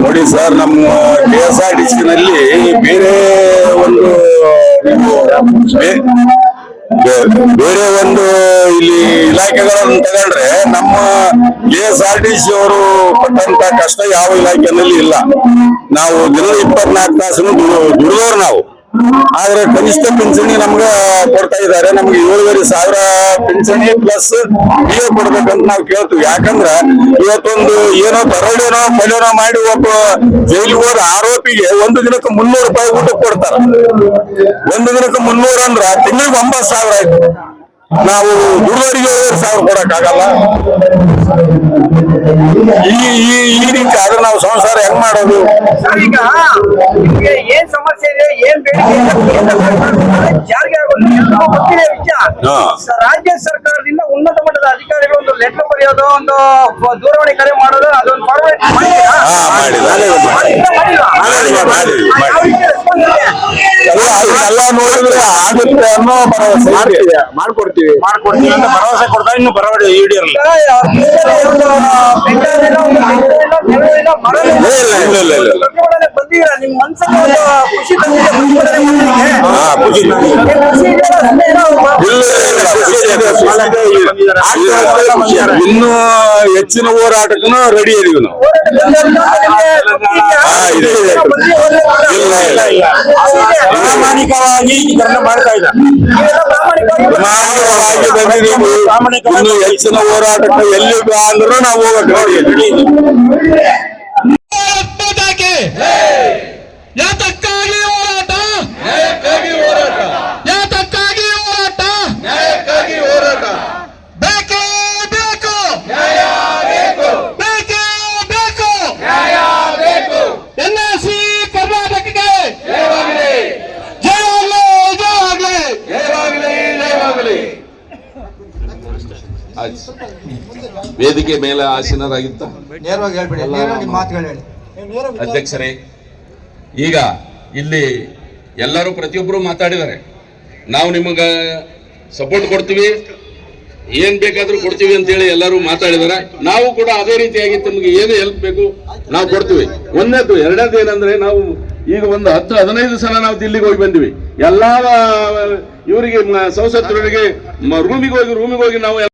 ನೋಡಿ ಸರ್, ನಮ್ಮ K S R C ನಲ್ಲಿ ಬೇರೆ ಒಂದು ಬೇರೆ ಒಂದು ಇಲ್ಲಿ ಇಲಾಖೆಗಳನ್ನು ತಗೊಂಡ್ರೆ ನಮ್ಮ K S R D C ಅವರು ಪಟ್ಟಂತ ಕಷ್ಟ ಯಾವ ಇಲಾಖೆಯಲ್ಲಿ ಇಲ್ಲ. ನಾವು ದಿನ ಇಪ್ಪತ್ನಾಲ್ಕು ತಾಸು ದುಡಿದವರು ನಾವು. ಆದ್ರೆ ಕನಿಷ್ಠ ಪಿಂಚಣಿ ನಮ್ಗೆ ಕೊಡ್ತಾ ಇದ್ದಾರೆ ನಮ್ಗೆ ಏಳುವರೆ ಸಾವಿರ ಪಿಂಚಣಿ ಪ್ಲಸ್ ಡಿಎ ಕೊಡ್ಬೇಕಂತ ನಾವು ಕೇಳ್ತೀವಿ. ಯಾಕಂದ್ರ ಇವತ್ತೊಂದು ಏನೋ ದರೋಡೆನೋ ಕೊಲೆನೋ ಮಾಡಿ ಒಬ್ಬ ಜೈಲಿಗೆ ಹೋದ ಆರೋಪಿಗೆ ಒಂದು ದಿನಕ್ಕೆ ಮುನ್ನೂರು ರೂಪಾಯಿ ಊಟ ಕೊಡ್ತಾರ. ಒಂದು ದಿನಕ್ಕೆ ಮುನ್ನೂರು ಅಂದ್ರ ತಿಂಗಳಿಗೆ ಒಂಬತ್ತು ಸಾವಿರ ಆಯ್ತು. ನಾವು ದುಡಿದವರಿಗೆ ಏಳುವರೆ ಸಾವಿರ ಕೊಡಕ್ ಆಗಲ್ಲ. ಈ ಈ ಈ ರೀತಿ ಆದ್ರೆ ನಾವು ಸಂಸಾರ ಹೆಂಗ್ ಮಾಡೋದು? ಸರ್ ಈಗ ನಿಮ್ಗೆ ಏನ್ ಸಮಸ್ಯೆ ಇದೆ ಏನ್ ಬೇಡಿಕೆ ಇದೆ ಅಂತ ಕೇಂದ್ರ ಜಾರಿಗೆ ಆಗೋದು ಎಲ್ರಿಗೂ ಗೊತ್ತಿದೆ ವಿಷಯ. ಹಾ. ಸ- ರಾಜ್ಯ ಸರ್ಕಾರದಿಂದ ಉನ್ನತ ಮಟ್ಟದ ಅಧಿಕಾರಿಗಳು ಒಂದು ಲೆಟರ್ ಬರೆಯೋದು ಒಂದು ಫ- ದೂರವಾಣಿ ಕರೆ ಮಾಡೋದು ಅದೊಂದು ಮಾಡಿದ್ದೀರಾ? ಹಾ? ಮಾಡಿಲ್ವಾ? ಯಾವ ರೀತಿ response ಇದೆ? ಎಲ್ಲ ನೋಡಿದ್ರೆ ಆಗುತ್ತೆ ಅನ್ನೋ ಭರವಸೆ ಮಾಡ್ತೀವಿ. ಮಾಡ್ಕೊಡ್ತೀವಿ. ಮಾಡ್ಕೊಡ್ತೀವಿ ಅಂತ ಭರವಸೆ ಕೊಡ್ತಾ ಇನ್ನು ಬರವಾಡಿ ಈಡೇರಲ್ಲ ಈಗ ಕಿತ್ತಳೆ ಒಂದು ಇನ್ನು ಹೆಚ್ಚಿನ ಹೋರಾಟಕ್ಕೂ ರೆಡಿ ಇದೀವಿ ನಾವು ಹೋರಾಟ ಬಂದಿರೋದು ನಿಮ್ಗೆ ಗೊತ್ತಿದ್ಯಾ? ಹಾ, ಇದೆ, ಇದೆ. ಬಂದು ಹೋರಾಟ ಇಲ್ಲ, ಇಲ್ಲ, ಇಲ್ಲ. ಇದೆ. ಪ್ರಾಮಾಣಿಕವಾಗಿ ಇದನ್ನ ಮಾಡ್ತಾ ಇದ್ದ ನೀವೆಲ್ಲ ಪ್ರಾಮಾಣಿಕವಾಗಿ ಪ್ರಾಮಾಣಿಕವಾಗಿ ಬಂದಿದ್ದೀವಿ ಇನ್ನು ಹೆಚ್ಚಿನ ಹೋರಾಟಕ್ಕೆ ಎಲ್ಲಿ ಬಾ ಅಂದ್ರೂ ನಾವು ಹೋಗಕ್ಕೆ ವೇದಿಕೆ ಮೇಲೆ ಆಸೀನರಾಗಿತ್ತ ನೇರವಾಗಿ ಹೇಳ್ಬಿಡಿ ನೇರವಾಗಿ ಮಾತುಗಳು ಹೇಳಿ. ಅಧ್ಯಕ್ಷರೇ ಈಗ ಇಲ್ಲಿ ಎಲ್ಲರೂ ಪ್ರತಿಯೊಬ್ಬರು ಮಾತಾಡಿದ್ದಾರೆ. ನಾವು ನಿಮಗ ಸಪೋರ್ಟ್ ಕೊಡ್ತೀವಿ. ಏನ್ ಬೇಕಾದ್ರೂ ಕೊಡ್ತೀವಿ ಅಂತ ಹೇಳಿ ಎಲ್ಲರೂ ಮಾತಾಡಿದ್ದಾರೆ. ನಾವು ಕೂಡ ಅದೇ ರೀತಿಯಾಗಿ ತಮಗೆ ಏನು ಹೆಲ್ಪ್ ಬೇಕು ನಾವು ಕೊಡ್ತೀವಿ. ಒಂದೇದು ಎರಡನೇದು ಏನಂದ್ರೆ ನಾವು ಈಗ ಒಂದು ಹತ್ತು ಹದಿನೈದು ಸಲ ನಾವು ದಿಲ್ಲಿಗೆ ಹೋಗಿ ಬಂದಿವಿ. ಎಲ್ಲಾ ಇವರಿಗೆ ಸೌಸತ್ರರಿಗೆ ರೂಮಿಗೆ ಹೋಗಿ ರೂಮಿಗೆ ಹೋಗಿ ನಾವು